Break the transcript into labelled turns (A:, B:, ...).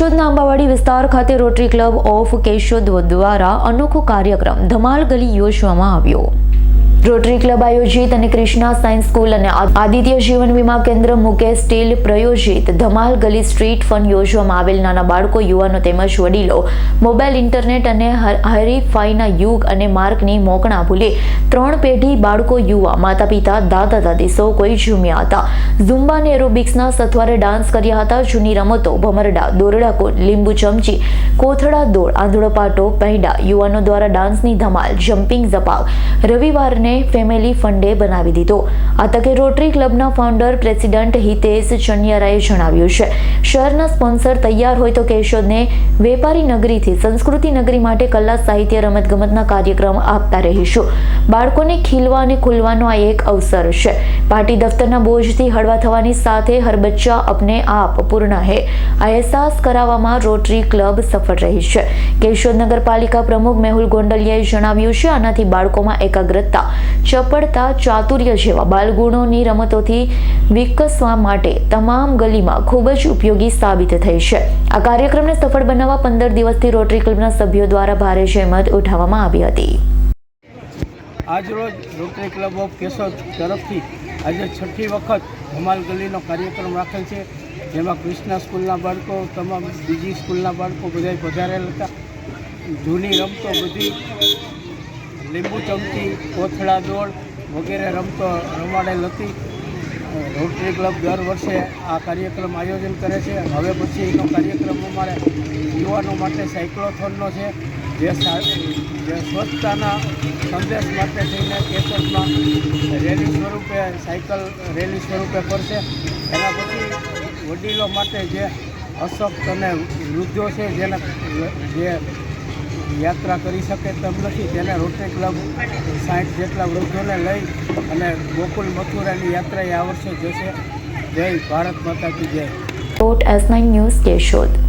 A: કેશોદના આંબાવાડી વિસ્તાર ખાતે rotary club of Keshod દ્વારા અનોખો કાર્યક્રમ ધમાલ ગલી યોજવામાં આવ્યો. રોટરી ક્લબ આયોજિત અને ક્રિષ્ના સાયન્સ સ્કૂલ અને આદિત્ય જીવન વીમા કેન્દ્ર મુકેશ સ્ટીલ પ્રયોજિત ધમાલ ગલી સ્ટ્રીટ ફન યોજવામાં આવેલ નાના બાળકો, યુવાનો તેમજ વડીલો. મોબાઈલ, ઇન્ટરનેટ અને હર- હરીફાઈના યુગ અને માર્કની મોકણા ભૂલે ત્રણ પેઢી બાળકો, યુવા માતા પિતા દાદા દાદી સૌ કોઈ ઝૂમ્યા હતા. ઝુમ્બા અને એરોબિક્સના સથવારે ડાન્સ કર્યા હતા, જૂની રમતો, ભમરડા, દોરડા કૂદ લીંબુ ચમચી, કોથળા દોડ, આંધળો પાટો, પહેડા, યુવાનો દ્વારા ડાન્સની ધમાલ, જમ્પિંગ, ઝપાવ. રવિવારને ફેમિલી ફંડે બનાવી દીધો. આ તકે રોટરી ક્લબના ફાઉન્ડર પ્રેસિડન્ટ હિતેશ ચનિયારાએ જણાવ્યું છે, શહેરના સ્પોન્સર તૈયાર હોય તો કેશોદને વેપારી નગરીથી, સંસ્કૃતિ નગરી માટે કલા, સાહિત્ય, રમતગમતના કાર્યક્રમ આપતા રહીશું. બાળકોને ખીલવા અને ખુલવાનો આ એક અવસર છે. પાર્ટી દફતરના બોજથી હળવા થવાની સાથે હર બચ્ચા અપને આપ પૂર્ણ હે. આ અહેસાસ કરાવવામાં રોટરી ક્લબ સફળ રહી છે. કેશોદ નગરપાલિકા પ્રમુખ મેહુલ ગોંડલિયાએ જણાવ્યું છે, આનાથી બાળકોમાં એકાગ્રતા ચપળતા ચાતુર્ય જેવા બાલગુણોની રમતોથી વિકસવા માટે તમામ ગલીમાં ખૂબ જ ઉપયોગી સાબિત થઈ છે. આ કાર્યક્રમને સફળ બનાવવા પંદર દિવસથી રોટરી ક્લબના સભ્યો દ્વારા ભારે જહેમત ઉઠાવવામાં આવી હતી.
B: આજરોજ રોટરી ક્લબ ઓફ કેશોદ તરફથી આજે છઠ્ઠી વખત ધમાલ ગલીનો કાર્યક્રમ રાખેલ છે. જેમાં કૃષ્ણા સ્કૂલના બાળકો, તમામ બીજી સ્કૂલના બાળકો બધા પધારેલ હતા. જૂની રમતો બધી લીંબુ ચમચી, કોથળા દોડ વગેરે રમતો રમાડેલ હતી. રોટરી ક્લબ દર વર્ષે આ કાર્યક્રમ આયોજન કરે છે. હવે પછીનો કાર્યક્રમ અમારે યુવાનો માટે સાયક્લોથોનનો છે. જે જે સ્વચ્છતાના સંદેશ માટે થઈને કેશોદમાં રેલી સ્વરૂપે, સાયકલ રેલી સ્વરૂપે કરશે એના પછી વડીલો માટે જે અશક્ત અને વૃદ્ધો છે, જેને, જે યાત્રા કરી શકે તેમ નથી. તેને રોટરી ક્લબ સાઠ જેટલા વૃદ્ધોને લઈ અને ગોકુલ મથુરાની યાત્રાએ આ વર્ષે જશે. જય ભારત માતા કી જય.
A: કોટ એસ નાઇન ન્યૂઝ કેશોદ